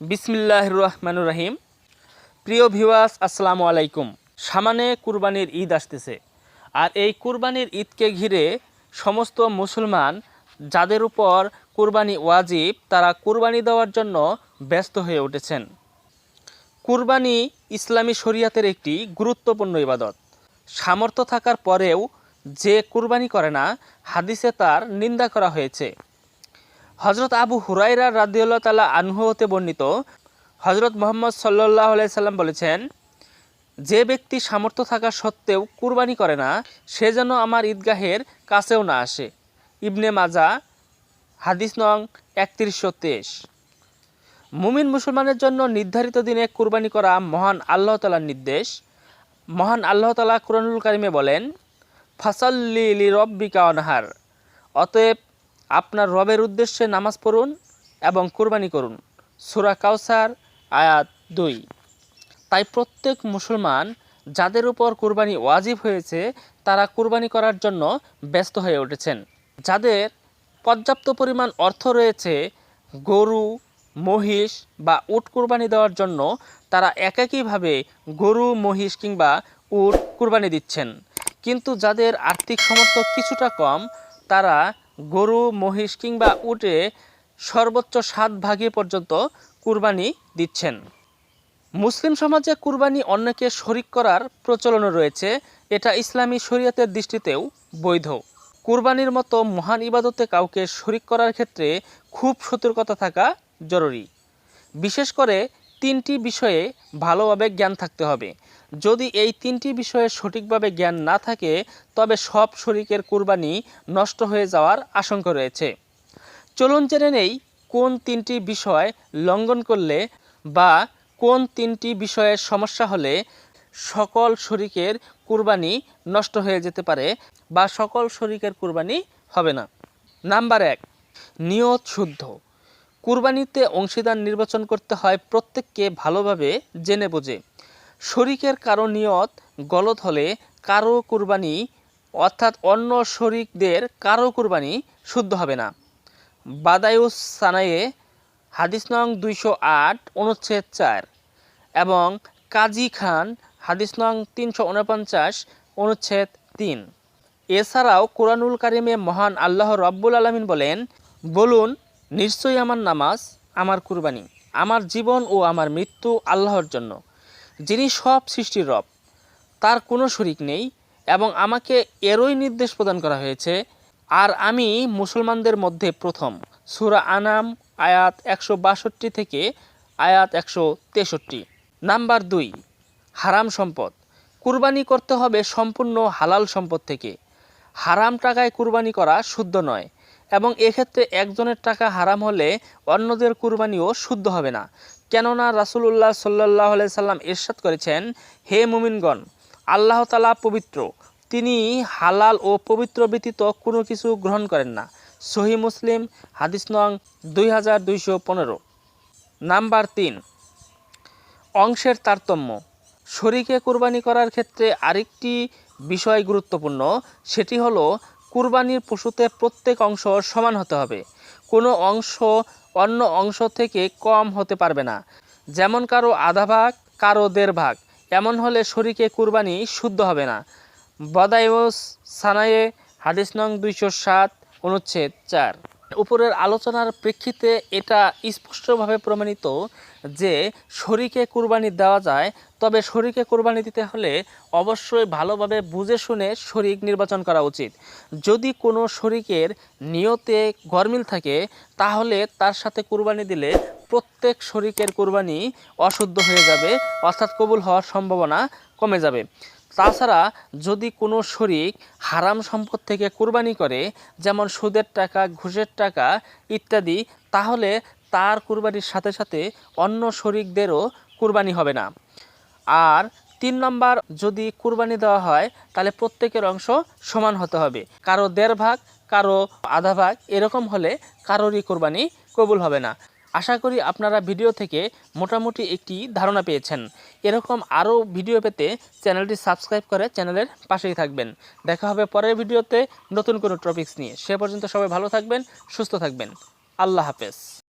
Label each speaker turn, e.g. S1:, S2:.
S1: বিসমিল্লাহ রহমানুর রাহিম প্রিয় ভিওয়াস আসসালামু আলাইকুম। সামানে কুরবানির ঈদ আসতেছে। আর এই কুরবানির ঈদকে ঘিরে সমস্ত মুসলমান যাদের উপর কুরবানি ওয়াজিব, তারা কুরবানি দেওয়ার জন্য ব্যস্ত হয়ে উঠেছেন। কুরবানি ইসলামী শরিয়াতের একটি গুরুত্বপূর্ণ ইবাদত। সামর্থ্য থাকার পরেও যে কুরবানি করে না, হাদিসে তার নিন্দা করা হয়েছে। হজরত আবু হুরাইরা রাদিউল্লাহ তালা আনহু হতে বর্ণিত, হজরত মোহাম্মদ সাল্লাহ সাল্লাম বলেছেন, যে ব্যক্তি সামর্থ্য থাকা সত্ত্বেও কুরবানি করে না, সে যেন আমার ঈদগাহের কাছেও না আসে। ইবনে মাজা, হাদিস নং একত্রিশশো তেইশ। মুমিন মুসলমানের জন্য নির্ধারিত দিনে কুরবানি করা মহান আল্লাহ তালার নির্দেশ। মহান আল্লাহ তালা কুরআনুল কারিমে বলেন, ফাসাল্লি রব্বিকা অনহার অতএব আপনার রবের উদ্দেশ্যে নামাজ পড়ুন এবং কুরবানি করুন। সুরা কাউসার আয়াত দুই। তাই প্রত্যেক মুসলমান যাদের উপর কুরবানি ওয়াজিব হয়েছে, তারা কুরবানি করার জন্য ব্যস্ত হয়ে উঠেছেন। যাদের পর্যাপ্ত পরিমাণ অর্থ রয়েছে, গরু, মহিষ বা উট কুরবানি দেওয়ার জন্য তারা একাকীভাবে গরু, মহিষ কিংবা উট কুরবানি দিচ্ছেন। কিন্তু যাদের আর্থিক সামর্থ্য কিছুটা কম, তারা গরু, মহিষ কিংবা উটে সর্বোচ্চ সাত ভাগে পর্যন্ত কুরবানি দিচ্ছেন। মুসলিম সমাজে কুরবানি অন্যকে শরিক করার প্রচলন রয়েছে। এটা ইসলামী শরীয়তের দৃষ্টিতেও বৈধ। কুরবানির মতো মহান ইবাদতে কাউকে শরিক করার ক্ষেত্রে খুব সতর্কতা থাকা জরুরি। বিশেষ করে তিনটি বিষয়ে ভালোভাবে জ্ঞান থাকতে হবে। যদি এই তিনটি বিষয়ে সঠিকভাবে জ্ঞান না থাকে, তবে সব শরিকের কুরবানি নষ্ট হয়ে যাওয়ার আশঙ্কা রয়েছে। চলুন জেনে নেই কোন তিনটি বিষয় লঙ্ঘন করলে বা কোন তিনটি বিষয়ের সমস্যা হলে সকল শরিকের কুরবানি নষ্ট হয়ে যেতে পারে বা সকল শরিকের কুরবানি হবে না। নাম্বার এক, নিয়ত শুদ্ধ। কুরবানিতে অংশীদার নির্বাচন করতে হয় প্রত্যেককে ভালোভাবে জেনে বুঝে। শরিকের কারও নিয়ত গলত হলে কারও কুরবানি, অর্থাৎ অন্য শরিকদের কারও কুরবানি শুদ্ধ হবে না। বাদায়ুস সানায়ে হাদিস নং দুইশো আট, অনুচ্ছেদ চার এবং কাজী খান হাদিস নং তিনশো উনপঞ্চাশ, অনুচ্ছেদ তিন। এছাড়াও কোরআনুল কারিমে মহান আল্লাহ রব্বুল আলমিন বলেন, বলুন নিশ্চয়ই আমার নামাজ, আমার কুরবানি, আমার জীবন ও আমার মৃত্যু আল্লাহর জন্য, যিনি সব সৃষ্টির রব। তার কোনো শরিক নেই এবং আমাকে এরই নির্দেশ প্রদান করা হয়েছে। আর আমি মুসলমানদের মধ্যে প্রথম। সুরা আনাম, আয়াত একশো বাষট্টি থেকে আয়াত একশো তেষট্টি। নাম্বার দুই, হারাম সম্পদ। কুরবানি করতে হবে সম্পূর্ণ হালাল সম্পদ থেকে। হারাম টাকায় কুরবানি করা শুদ্ধ নয়। এবং এক্ষেত্রে একজনের টাকা হারাম হলে অন্যদের কুরবানিও শুদ্ধ হবে না। কেননা রাসুলুল্লাহ সাল্লাহ সাল্লাম ইরশাদ করেছেন, হে মুমিনগণ, আল্লাহ তালা পবিত্র। তিনি হালাল ও পবিত্র ব্যতীত কোনো কিছু গ্রহণ করেন না। সহি মুসলিম, হাদিস নং দুই হাজার দুইশো পনেরো। নাম্বার তিন, অংশের তারতম্য। শরীকে কুরবানি করার ক্ষেত্রে আরেকটি বিষয় গুরুত্বপূর্ণ, সেটি হলো কুরবানির পশুতে প্রত্যেক অংশ সমান হতে হবে। কোনো অংশ অন্য অংশ থেকে কম হতে পারবে না। যেমন কারও আধা ভাগ, কারও দেড় ভাগ। এমন হলে শরীকে কুরবানি শুদ্ধ হবে না। বদায়ুস সানায়ে, হাদিস নং দুইশো সাত, অনুচ্ছেদ চার। উপরের আলোচনার প্রেক্ষিতে এটা স্পষ্টভাবে প্রমাণিত যে শরীকে কুরবানি দেওয়া যায়, তবে শরীকে কুরবানি দিতে হলে অবশ্যই ভালোভাবে বুঝে শুনে শরিক নির্বাচন করা উচিত। যদি কোনো শরিকের নিয়তে গরমিল থাকে, তাহলে তার সাথে কুরবানি দিলে প্রত্যেক শরিকের কুরবানি অশুদ্ধ হয়ে যাবে, অর্থাৎ কবুল হওয়ার সম্ভাবনা কমে যাবে। তাছাড়া যদি কোনো শরিক হারাম সম্পদ থেকে কুরবানি করে, যেমন সুদের টাকা, ঘুষের টাকা ইত্যাদি, তাহলে তার কুরবানির সাথে সাথে অন্য শরিকদেরও কুরবানি হবে না। আর তিন নম্বর, যদি কুরবানি দেওয়া হয়, তাহলে প্রত্যেকের অংশ সমান হতে হবে। কারও দেড় ভাগ, কারও আধা ভাগ, এরকম হলে কারোরই কোরবানি কবুল হবে না। আশা করি আপনারা ভিডিও থেকে মোটামুটি একটি ধারণা পেয়েছেন। এরকম আরও ভিডিও পেতে চ্যানেলটি সাবস্ক্রাইব করে চ্যানেলের পাশেই থাকবেন। দেখা হবে পরের ভিডিওতে নতুন কোনো টপিক্স নিয়ে। সে পর্যন্ত সবাই ভালো থাকবেন, সুস্থ থাকবেন। আল্লাহ হাফেজ।